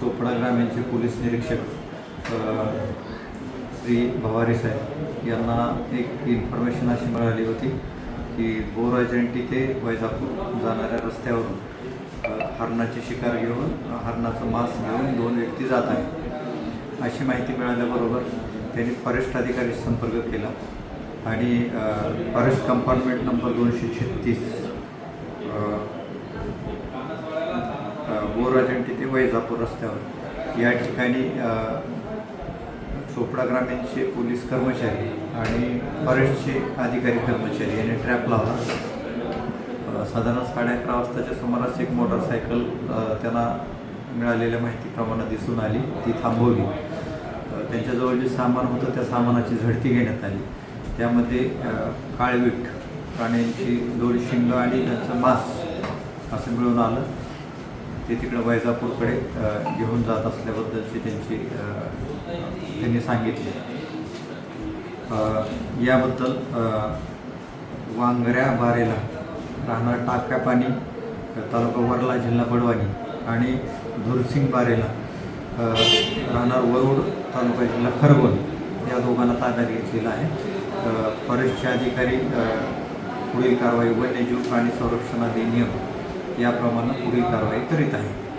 चोपडा ग्रामीणचे पोलीस निरीक्षक श्री भवारी साहेब यांना एक इन्फॉर्मेशन अशी मिळाली होती की बोर ते वैजापूर जाणाऱ्या रस्त्यावरून हरणाची शिकार घेऊन हरणाचं मांस घेऊन दोन व्यक्ती जात आहेत. अशी माहिती मिळाल्याबरोबर त्यांनी फॉरेस्ट अधिकारी संपर्क केला आणि फॉरेस्ट कंपार्टमेंट नंबर दोनशे छत्तीस बोर ते वैजापूर रस्त्यावर. या ठिकाणी चोपडा ग्रामीणचे पोलीस कर्मचारी आणि फॉरेस्टचे अधिकारी कर्मचारी यांनी ट्रॅप लावला. साधारण साडे अकरा वाजताच्या सुमारास एक मोटरसायकल त्यांना मिळालेल्या माहितीप्रमाणे दिसून आली. ती थांबवली. त्यांच्याजवळ जे सामान होतं त्या सामानाची झडती घेण्यात आली. त्यामध्ये अ, काळवीट प्राण्यांची दोन शिंग आणि त्यांचं मांस असं मिळून आलं. ते तिकडं वैजापूरकडे घेऊन जात असल्याबद्दलची त्यांची त्यांनी सांगितले. याबद्दल वांगऱ्या बारेला राहणार टाक्यापाणी तालुका वरला जिल्हा बडवानी आणि धुरसिंग बारेला राहणार वरुड तालुका जिल्हा खरगोन. या दोघांना ताब्यात घेतलेला आहे. फॉरेस्टचे अधिकारी पुढील कारवाई वन्यजीव प्राणी संरक्षण अधिनियम याप्रमाणे पुढील कारवाई करीत आहे.